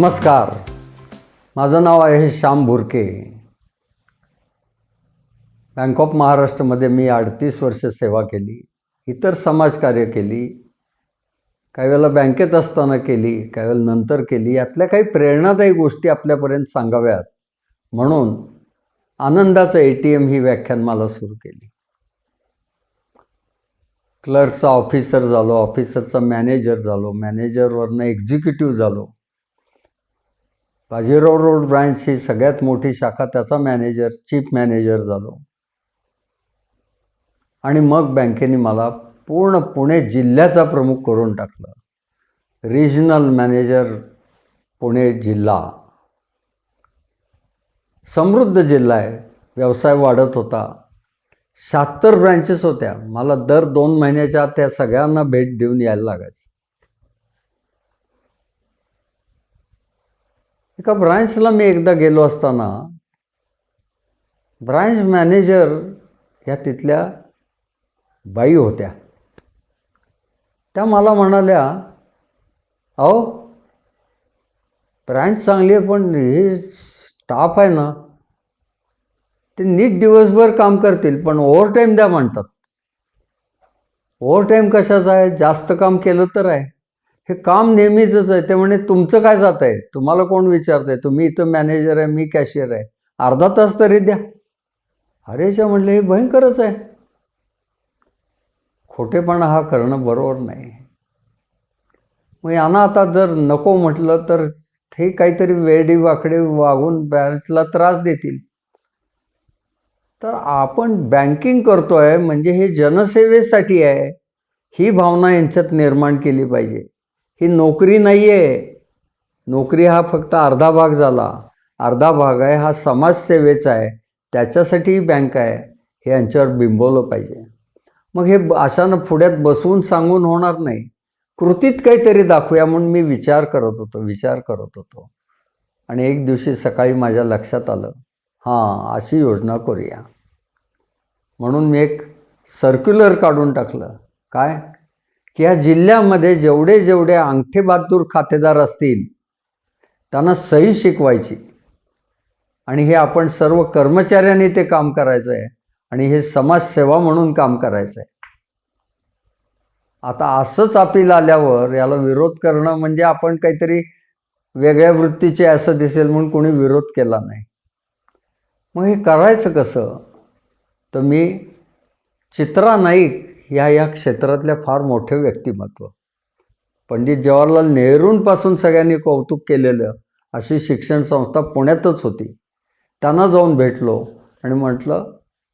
नमस्कार. माझं नाव आहे श्याम भुरके बँक ऑफ महाराष्ट्रमध्ये मी अडतीस वर्ष सेवा केली इतर समाजकार्य केली काही वेळेला बँकेत असताना केली काही वेळेला नंतर केली यातल्या काही प्रेरणादायी गोष्टी आपल्यापर्यंत सांगाव्यात. म्हणून आनंदाचं ए टी एम ही व्याख्यान मला सुरू केली. क्लर्कचा ऑफिसर झालो ऑफिसरचा मॅनेजर झालो मॅनेजरवरनं एक्झिक्युटिव्ह झालो. बाजीराव रोड ब्रांच ही सगळ्यात मोठी शाखा त्याचा मॅनेजर चीफ मॅनेजर झालो. आणि मग बँकेने मला पूर्ण पुणे जिल्ह्याचा प्रमुख करून टाकलं. रिजनल मॅनेजर पुणे जिल्हा. समृद्ध जिल्हा आहे. व्यवसाय वाढत होता. शहात्तर ब्रँचेस होत्या. मला दर दोन महिन्याच्या आत त्या सगळ्यांना भेट देऊन यायला लागायचं. एका ब्रांचला मी एकदा गेलो असताना ब्रांच मॅनेजर ह्या तिथल्या बाई होत्या. त्या मला म्हणाल्या अहो ब्रँच चांगली आहे पण हे स्टाफ आहे ना ते नीट दिवसभर काम करतील पण ओव्हर टाईम द्या म्हणतात. ओव्हर टाईम आहे? जास्त काम केलं तर आहे. हे काम नेहमीचंच आहे. ते म्हणे तुमचं काय जात आहे? तुम्हाला कोण विचारतंय? तुम्ही इथं मॅनेजर आहे मी कॅशियर आहे. अर्धा तास तरी द्या. हरेशा म्हणले हे भयंकरच आहे. खोटेपणा हा करणं बरोबर नाही. मग यांना आता जर नको म्हटलं तर हे काहीतरी वेडी वाकडे वागून बॅरला त्रास देतील. तर आपण बँकिंग करतोय म्हणजे हे जनसेवेसाठी आहे. ही भावना यांच्यात निर्माण केली पाहिजे. ही नोकरी नाही आहे नोकरी हा फक्त अर्धा भाग झाला. अर्धा भाग आहे हा समाजसेवेचा आहे. त्याच्यासाठी ही बँक आहे. हे यांच्यावर बिंबवलं पाहिजे. मग हे ब- अशानं पुढ्यात बसवून सांगून होणार नाही. कृतीत काहीतरी दाखवूया म्हणून मी विचार करत होतो विचार करत होतो. आणि एक दिवशी सकाळी माझ्या लक्षात आलं. हां अशी योजना करूया. म्हणून मी एक सर्क्युलर काढून टाकलं. काय? या जिल्ह्यामध्ये जेवढे जेवढे अंगठे बहादूर खातेदार असतील त्यांना सही शिकवायची. आणि हे आपण सर्व कर्मचाऱ्यांनी ते काम करायचं आहे आणि हे समाजसेवा म्हणून काम करायचं आहे आता असंच अपील आल्यावर याला विरोध करणं म्हणजे आपण काहीतरी वेगळ्या वृत्तीचे असं दिसेल म्हणून कोणी विरोध केला नाही. मग हे करायचं कसं? तर मी चित्रा नाईक ह्या या क्षेत्रातल्या फार मोठे व्यक्तिमत्व. पंडित जवाहरलाल नेहरूंपासून सगळ्यांनी कौतुक केलेलं अशी शिक्षण संस्था पुण्यातच होती. त्यांना जाऊन भेटलो आणि म्हटलं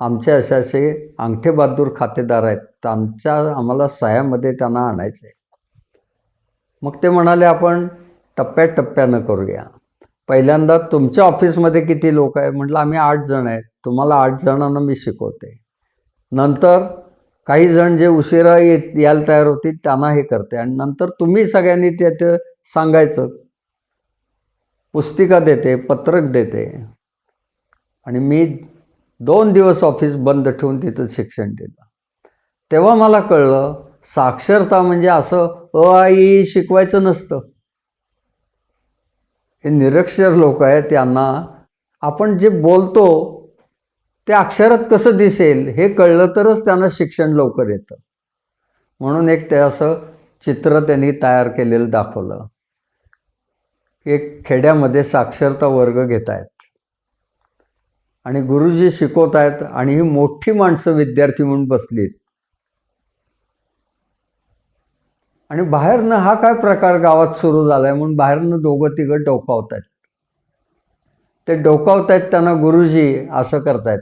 आमचे असे असे अंगठे बहादूर खातेदार आहेत. त्यांच्या आम्हाला सह्यामध्ये त्यांना आणायचं आहे मग ते म्हणाले आपण टप्प्याटप्प्यानं करूया. पहिल्यांदा तुमच्या ऑफिसमध्ये किती लोक आहे म्हटलं आम्ही आठ जण आहेत. तुम्हाला आठ जणांना मी शिकवते. नंतर काही जण जे उशिरा येत यायला तयार होतील त्यांना हे करते. आणि नंतर तुम्ही सगळ्यांनी त्याचं सांगायचं. पुस्तिका देते पत्रक देते. आणि मी दोन दिवस ऑफिस बंद ठेवून तिथं शिक्षण दिलं. तेव्हा मला कळलं साक्षरता म्हणजे असं अ आई शिकवायचं नसतं. हे निरक्षर लोक आहेत त्यांना आपण जे बोलतो ते अक्षरात कसं दिसेल हे कळलं तरच त्यांना शिक्षण लवकर येतं. म्हणून एक ते असं चित्र त्यांनी तयार केलेलं दाखवलं. एक खेड्यामध्ये साक्षरता वर्ग घेत आहेत आणि गुरुजी शिकवत आहेत आणि ही मोठी माणसं विद्यार्थी म्हणून बसलीत. आणि बाहेरनं हा काय प्रकार गावात सुरू झालाय म्हणून बाहेरनं दोघं तिघं डोकावत आहेत ते डोकावत आहेत त्यांना गुरुजी असं करतायत.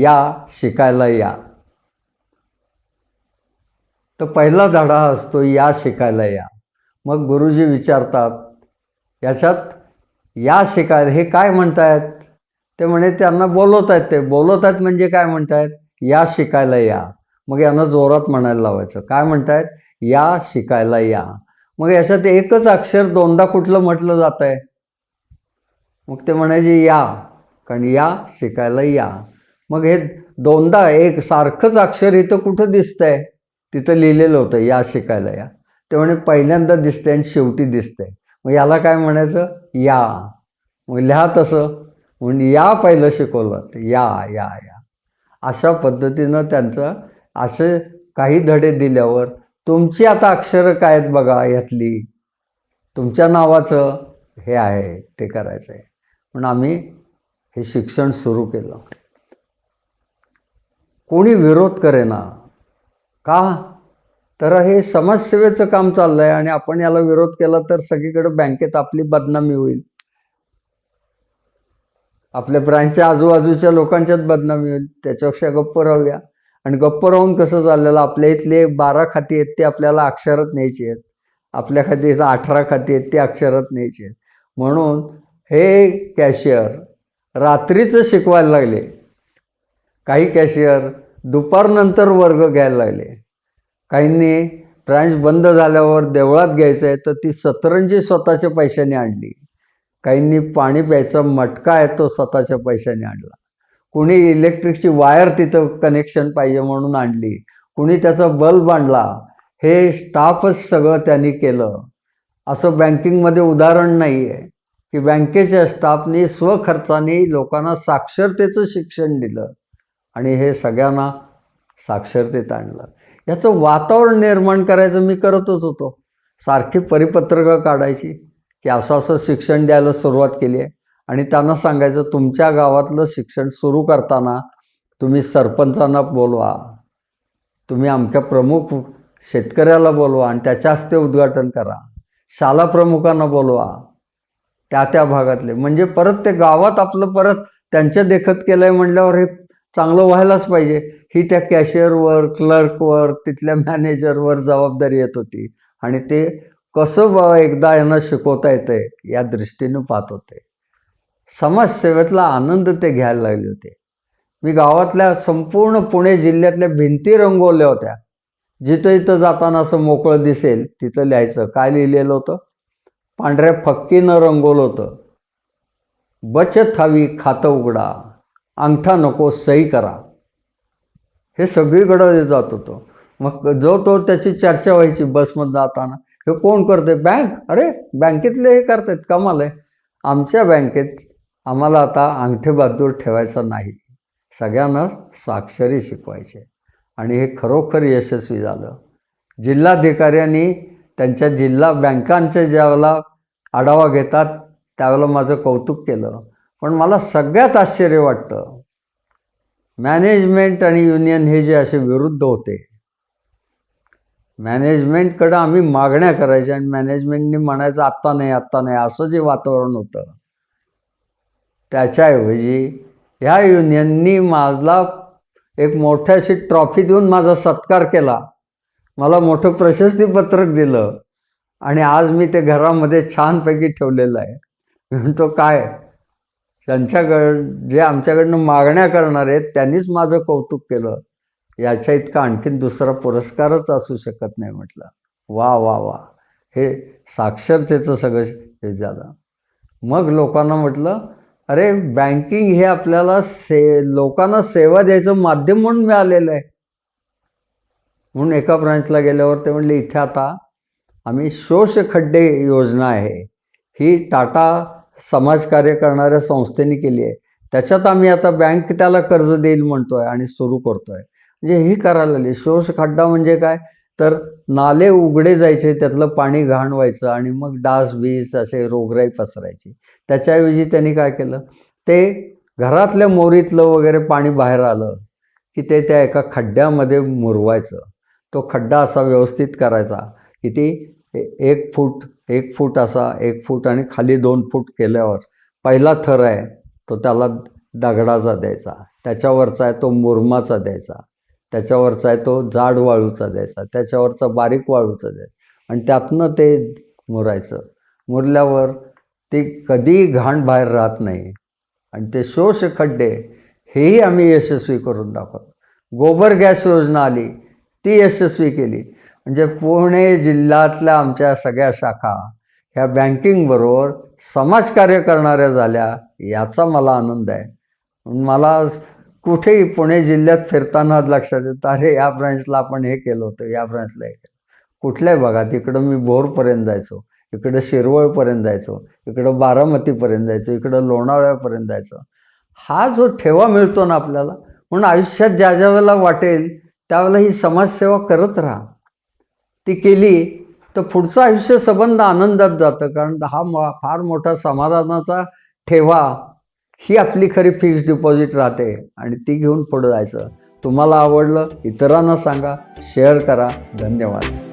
या शिकायला या. तर पहिला धडा असतो या शिकायला या. मग गुरुजी विचारतात याच्यात या शिकायला हे काय म्हणतायत? ते म्हणे त्यांना बोलवत आहेत ते. बोलवत आहेत म्हणजे काय म्हणतायत? या शिकायला या. मग यांना जोरात म्हणायला लावायचं. काय म्हणतायत? या शिकायला या. मग याच्यात एकच अक्षर दोनदा कुठलं म्हटलं जात आहे मग ते म्हणायचे या. कारण या शिकायला या. मग हे दोनदा एक सारखंच अक्षर इथं कुठं दिसतंय? तिथं लिहिलेलं होतं या शिकायला या. ते म्हणे पहिल्यांदा दिसतंय आणि शेवटी दिसतंय. मग याला काय म्हणायचं? या. मग लिहा तसं. म्हणून या पहिलं शिकवलं या या या. अशा पद्धतीनं त्यांचं असे काही धडे दिल्यावर तुमची आता अक्षरं काय आहेत बघा यातली तुमच्या नावाचं हे आहे ते करायचं आहे म्हणून आम्ही हे शिक्षण सुरू केलं. कोणी विरोध करेना. का? तर हे समाजसेवेचं काम चाललं आहे आणि आपण याला विरोध केला तर सगळीकडे बँकेत आपली बदनामी होईल. आपल्या ब्रँचच्या आजूबाजूच्या लोकांच्याच बदनामी होईल. त्याच्यापेक्षा गप्प राहूया. आणि गप्प राहून कसं चाललेलं? आपल्या इथले बारा खाती आहेत ते आपल्याला अक्षरात न्यायची आहेत. आपल्या खाती अठरा खाती आहेत ते अक्षरात न्यायची आहेत. म्हणून हे कॅशियर रात्रीचं शिकवायला लागले. काही कॅशियर दुपारनंतर वर्ग घ्यायला लागले. काहींनी ब्रँच बंद झाल्यावर देवळात घ्यायचं आहे तर ती सतरंजी स्वतःच्या पैशाने आणली. काहींनी पाणी प्यायचा मटका आहे तो स्वतःच्या पैशाने आणला. कुणी इलेक्ट्रिकची वायर तिथं कनेक्शन पाहिजे म्हणून आणली. कुणी त्याचा बल्ब आणला. हे स्टाफच सगळं त्यांनी केलं. असं बँकिंगमध्ये उदाहरण नाही आहे की बँकेच्या स्टाफनी स्वखर्चाने लोकांना साक्षरतेचं शिक्षण दिलं. आणि हे सगळ्यांना साक्षरतेत आणलं. याचं वातावरण निर्माण करायचं मी करतच होतो. सारखी परिपत्रकं काढायची की असं असं शिक्षण द्यायला सुरुवात केली आहे. आणि त्यांना सांगायचं तुमच्या गावातलं शिक्षण सुरू करताना तुम्ही सरपंचांना बोलवा. तुम्ही आमच्या प्रमुख शेतकऱ्याला बोलवा आणि त्याच्या हस्ते उद्घाटन करा. शाला प्रमुखांना बोलवा. त्या त्या भागातले. म्हणजे परत ते गावात आपलं परत त्यांच्या देखत केलं आहे म्हटल्यावर हे चांगलं व्हायलाच पाहिजे. ही त्या कॅशियरवर क्लर्कवर तिथल्या मॅनेजरवर जबाबदारी येत होती. आणि ते कसं ब एकदा यांना शिकवता येतंय या दृष्टीने पाहत होते. समाजसेवेतला आनंद ते घ्यायला लागले होते. मी गावातल्या संपूर्ण पुणे जिल्ह्यातल्या भिंती रंगवल्या होत्या. जिथं इथं जाताना असं मोकळं दिसेल तिथं लिहायचं. काय लिहिलेलं होतं? पांढऱ्या फक्कीनं रंगवलं होतं. बचत हवी खातं उघडा. अंगठा नको सही करा. हे सगळीकडं जात होतं. मग जो तो त्याची चर्चा व्हायची बसमध्ये जाताना हे कोण करते बँक? अरे बँकेतले हे करतायत कमाल आहे. आमच्या बँकेत आम्हाला आता अंगठे बहादूर ठेवायचा नाही. सगळ्यांना स्वाक्षरी शिकवायचे आणि हे खरोखर यशस्वी झालं. जिल्हाधिकाऱ्यांनी त्यांच्या जिल्हा बँकांच्या ज्यावेळेला आढावा घेतात त्यावेळेला माझं कौतुक केलं. पण मला सगळ्यात आश्चर्य वाटतं मॅनेजमेंट आणि युनियन हे जे असे विरुद्ध होते. मॅनेजमेंटकडं आम्ही मागण्या करायच्या आणि मॅनेजमेंटने म्हणायचं आत्ता नाही आत्ता नाही असं जे वातावरण होतं त्याच्याऐवजी ह्या युनियननी माझला एक मोठ्याशी ट्रॉफी देऊन माझा सत्कार केला. मला मोठं प्रशस्तीपत्रक दिलं आणि आज मी ते घरामध्ये छानपैकी ठेवलेलं आहे. म्हणतो काय? त्यांच्याकड जे आमच्याकडनं मागण्या करणार आहेत त्यांनीच माझं कौतुक केलं. याच्या इतका आणखीन दुसरा पुरस्कारच असू शकत नाही म्हटलं. वा वा वा. हे साक्षरतेचं सगळं हे झालं. मग लोकांना म्हटलं अरे बँकिंग हे आपल्याला से लोकांना सेवा द्यायचं माध्यम म्हणून मिळालेलं आहे. म्हणून एका ब्रांचला गेल्यावर ते म्हणले इथे आता आम्ही शोष खड्डे योजना आहे. ही टाटा समाजकार्य करणाऱ्या संस्थेने केली आहे. त्याच्यात आम्ही आता बँक त्याला कर्ज देईल म्हणतोय आणि सुरू करतोय. म्हणजे ही करायला लागली. शोष खड्डा म्हणजे काय? तर नाले उघडे जायचे त्यातलं पाणी घाण व्हायचं आणि मग डास बीस असे रोगराई पसरायची. त्याच्याऐवजी त्यांनी काय केलं? ते घरातल्या मोरीतलं वगैरे पाणी बाहेर आलं की ते त्या एका खड्ड्यामध्ये मुरवायचं. तो खड्डा असा व्यवस्थित करायचा की ती एक फूट एक फूट असा एक फूट आणि खाली दोन फूट केल्यावर पहिला थर आहे तो त्याला दगडाचा द्यायचा. त्याच्यावरचा आहे तो मुरमाचा द्यायचा. त्याच्यावरचा आहे तो जाड वाळूचा द्यायचा. त्याच्यावरचा बारीक वाळूचा द्यायचा. आणि त्यातनं ते मुरायचं. मुरल्यावर ती कधीही घाण बाहेर राहत नाही. आणि ते शोष खड्डे हेही आम्ही यशस्वी करून दाखवतो. गोबर गॅस योजना आली ती यशस्वी केली. म्हणजे पुणे जिल्ह्यातल्या आमच्या सगळ्या शाखा ह्या बँकिंगबरोबर समाजकार्य करणाऱ्या झाल्या याचा मला आनंद आहे. मला कुठेही पुणे जिल्ह्यात फिरताना लक्षात येतं अरे या ब्रँचला आपण हे केलं होतं या ब्रँचला हे केलं कुठल्याही भागात इकडं मी भोरपर्यंत जायचो इकडं शिरवळपर्यंत जायचो इकडं बारामतीपर्यंत जायचो इकडं लोणावळ्यापर्यंत जायचो. हा जो ठेवा मिळतो ना आपल्याला म्हणून आयुष्यात ज्या ज्या वेळेला वाटेल त्यावेळेला ही समाजसेवा करत राहा. ती केली तर पुढचं आयुष्य संबंध आनंदात जातं. कारण हा फार मोठा समाधानाचा ठेवा ही आपली खरी फिक्स डिपॉझिट राहते. आणि ती घेऊन पुढं जायचं. तुम्हाला आवडलं इतरांना सांगा शेअर करा. धन्यवाद.